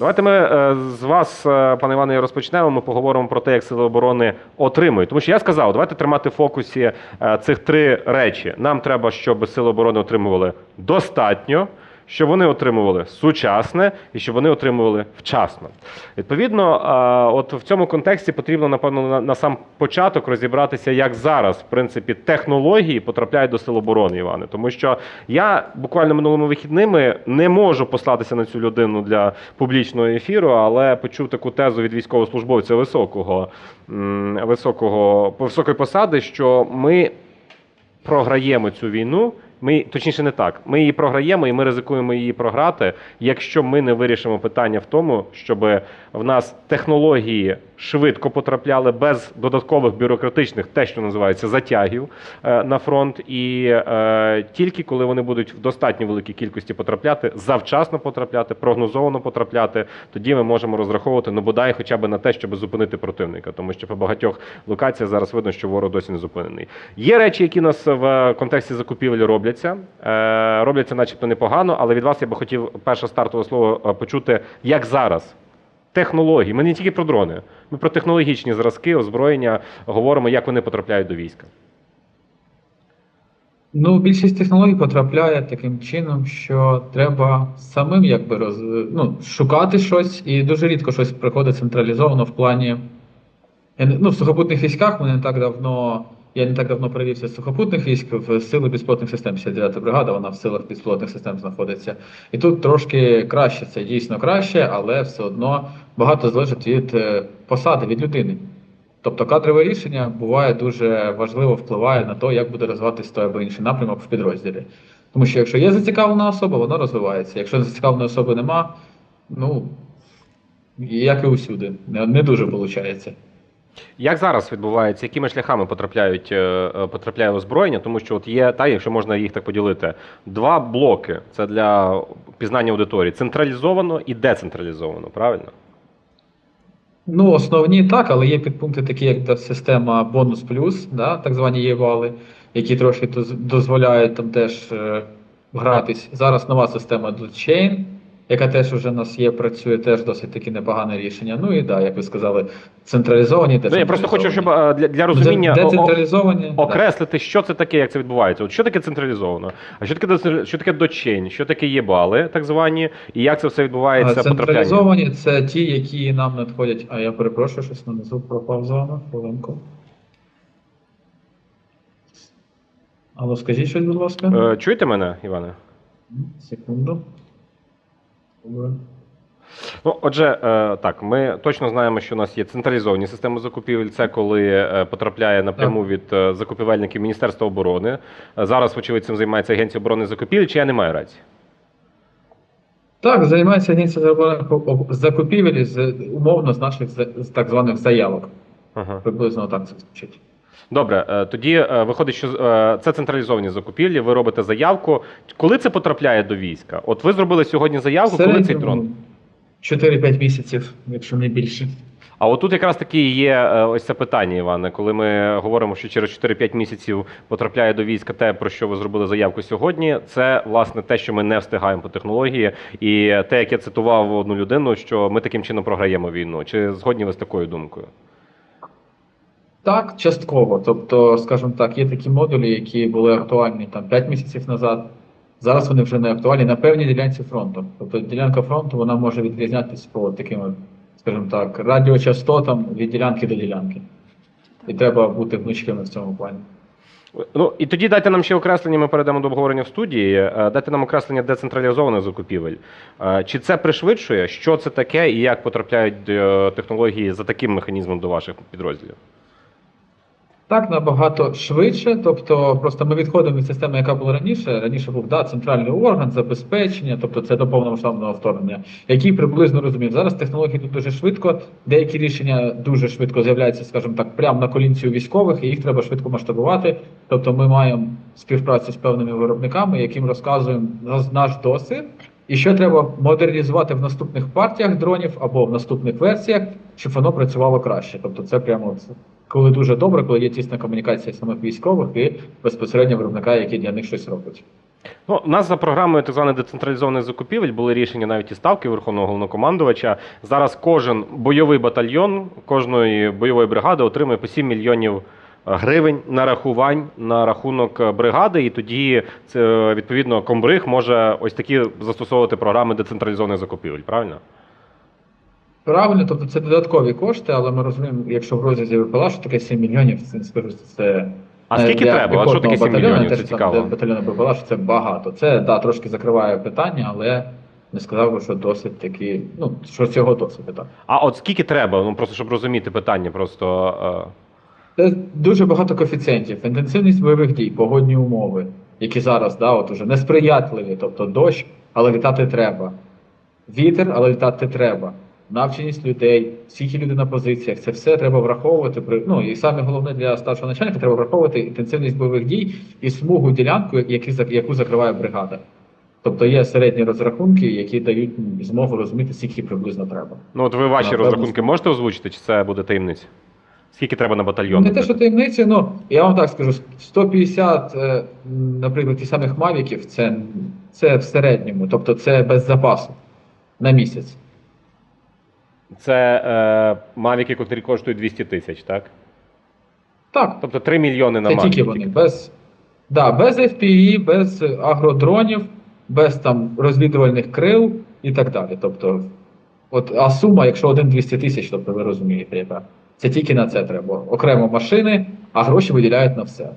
Давайте ми е, з вас, е, пане Іване, розпочнемо. Ми поговоримо про те, як сили оборони отримують. Тому що я сказав, давайте тримати в фокусі е, цих три речі. Нам треба, щоб сили оборони отримували достатньо, щоб вони отримували сучасне і щоб вони отримували вчасно. Відповідно, от в цьому контексті потрібно, напевно, на, на сам початок розібратися, як зараз, в принципі, технології потрапляють до сил оборони, Іване. Тому що я буквально минулими вихідними не можу послатися на цю людину для публічного ефіру, але почув таку тезу від військовослужбовця високого, високого високої посади, що ми програємо цю війну. Ми точніше не так. Ми її програємо і ми ризикуємо її програти, якщо ми не вирішимо питання в тому, щоб в нас технології швидко потрапляли без додаткових бюрократичних, те, що називається затягів е, на фронт, і е, тільки коли вони будуть в достатньо великій кількості потрапляти, завчасно потрапляти, прогнозовано потрапляти, тоді ми можемо розраховувати ну бодай хоча б на те, щоб зупинити противника, тому що по багатьох локаціях зараз видно, що ворог досі не зупинений. Є речі, які нас в контексті закупівель робляться. Е, робляться, начебто, непогано, але від вас я би хотів перше стартове слово е, почути, як зараз. Технології. Ми не тільки про дрони, ми про технологічні зразки, озброєння говоримо, як вони потрапляють до війська. Ну, більшість технологій потрапляє таким чином, що треба самим якби роз... ну, шукати щось, і дуже рідко щось приходить централізовано в плані. Ну, в сухопутних військах ми не так давно. Я не так давно перевівся з сухопутних військ в сили безпілотних систем. 59 бригада, вона в силах безпілотних систем знаходиться. І тут трошки краще, це дійсно краще, але все одно багато залежить від е, посади, від людини. Тобто кадрове рішення буває дуже важливо впливає на те, як буде розвиватися той або інший напрямок в підрозділі. Тому що якщо є зацікавлена особа, воно розвивається. Якщо зацікавленої особи нема, ну як і усюди, не дуже виходить. Як зараз відбувається, якими шляхами потрапляють, е, е, потрапляє озброєння? Тому що от є, та, якщо можна їх так поділити, два блоки це для пізнання аудиторії: централізовано і децентралізовано, правильно? Ну, основні так, але є підпункти, такі як система бонус плюс, да, так звані ЄВАЛи, які трошки дозволяють там теж е, гратись. Зараз нова система DotChain, яка теж вже у нас є, працює, теж досить таки непогане рішення. Ну і да, як ви сказали, централізовані, Ну, я просто хочу, щоб для, для розуміння Де- о- о- децентралізовані, да. окреслити, що це таке, як це відбувається. От що таке централізовано? А що таке децентр- що таке дочень, що таке єбали, так звані, і як це все відбувається потрапляння? Централізовані це ті, які нам надходять. А я перепрошую, щось на низу пропав з вами. Хвилинку. Алло, скажіть щось, будь ласка. Е, Чуєте мене, Іване? Секунду. Ну, отже, е, так, ми точно знаємо, що у нас є централізовані системи закупівель. Це коли е, потрапляє напряму від е, закупівельників Міністерства оборони. Зараз, вочевидь, цим займається Агенція оборони закупівель, чи я не маю рації? Так, займається агенція заборонених об- закупівель з умовно з наших з так званих заявок. Ага. Приблизно так це звучить. Добре, е, тоді е, виходить, що е, це централізовані закупівлі. Ви робите заявку. Коли це потрапляє до війська? От ви зробили сьогодні заявку, коли цей дрон? 4-5 місяців, якщо не більше. А отут якраз таки є ось це питання, Іване, коли ми говоримо, що через 4-5 місяців потрапляє до війська те, про що ви зробили заявку сьогодні. Це власне те, що ми не встигаємо по технології, і те, як я цитував одну людину, що ми таким чином програємо війну. Чи згодні ви з такою думкою? Так, частково. Тобто, скажімо так, є такі модулі, які були актуальні там 5 місяців назад. Зараз вони вже не актуальні на певній ділянці фронту. Тобто ділянка фронту вона може відрізнятися по таким, скажімо так, радіочастотам від ділянки до ділянки. І треба бути гнучкими в цьому плані. Ну і тоді дайте нам ще окреслення. Ми перейдемо до обговорення в студії. Е, Дайте нам окреслення децентралізованих закупівель. Е, Чи це пришвидшує? Що це таке, і як потрапляють е, технології за таким механізмом до ваших підрозділів? Так набагато швидше, тобто просто ми відходимо від системи, яка була раніше. Раніше був да, центральний орган забезпечення, тобто це до повномасштабного вторгнення, який приблизно розумів. Зараз технології тут дуже швидко, деякі рішення дуже швидко з'являються, скажімо так, прямо на колінці у військових, і їх треба швидко масштабувати. Тобто ми маємо співпрацю з певними виробниками, яким розказуємо наш- досвід. І що треба модернізувати в наступних партіях дронів або в наступних версіях, щоб воно працювало краще. Тобто, це прямо коли дуже добре, коли є тісна комунікація самих військових і безпосередньо виробника, який для них щось робить. Ну, у нас за програмою так званих децентралізованих закупівель були рішення навіть і ставки Верховного головнокомандувача. Зараз кожен бойовий батальйон кожної бойової бригади отримує по 7 мільйонів гривень нарахувань на рахунок е, бригади, і тоді це е, відповідно комбриг може ось такі застосовувати програми децентралізованих закупівель. Правильно? Правильно, тобто це додаткові кошти, але ми розуміємо, якщо в розрізі ВПЛА, що таке 7 мільйонів, це не скажу, що це. А е, скільки для треба? От що таке 7 мільйонів? Це цікаво. для батальйону БПЛА, що це багато. Це да, трошки закриває питання, але не сказав би, що досить таки. Ну, що цього досить. Так. А от скільки треба? Ну просто щоб розуміти питання, просто. Це дуже багато коефіцієнтів. Інтенсивність бойових дій, погодні умови, які зараз да, от уже несприятливі, тобто дощ, але літати треба. Вітер, але літати треба. Навченість людей, скільки люди на позиціях, це все треба враховувати. При, ну і саме головне для старшого начальника треба враховувати інтенсивність бойових дій і смугу ділянку, яку закриває бригада. Тобто є середні розрахунки, які дають змогу розуміти, скільки приблизно треба. Ну, от ви ваші Напевно. розрахунки можете озвучити, чи це буде таємниця? Скільки треба на батальйон? Не те, що таємниці, ну я вам так скажу: 150, е, наприклад, ті самих мавіків, це, це в середньому, тобто це без запасу на місяць. Це е, мавіки, котрі коштують 200 тисяч, так? Так, Тобто 3 мільйони на це мавіки. тільки вони. Без, да, без FPV, без агродронів, без там розвідувальних крил і так далі. Тобто, от, а сума, якщо один 200 тисяч, тобто ви розумієте, яка. Це тільки на це треба. Окремо машини, а гроші виділяють на все.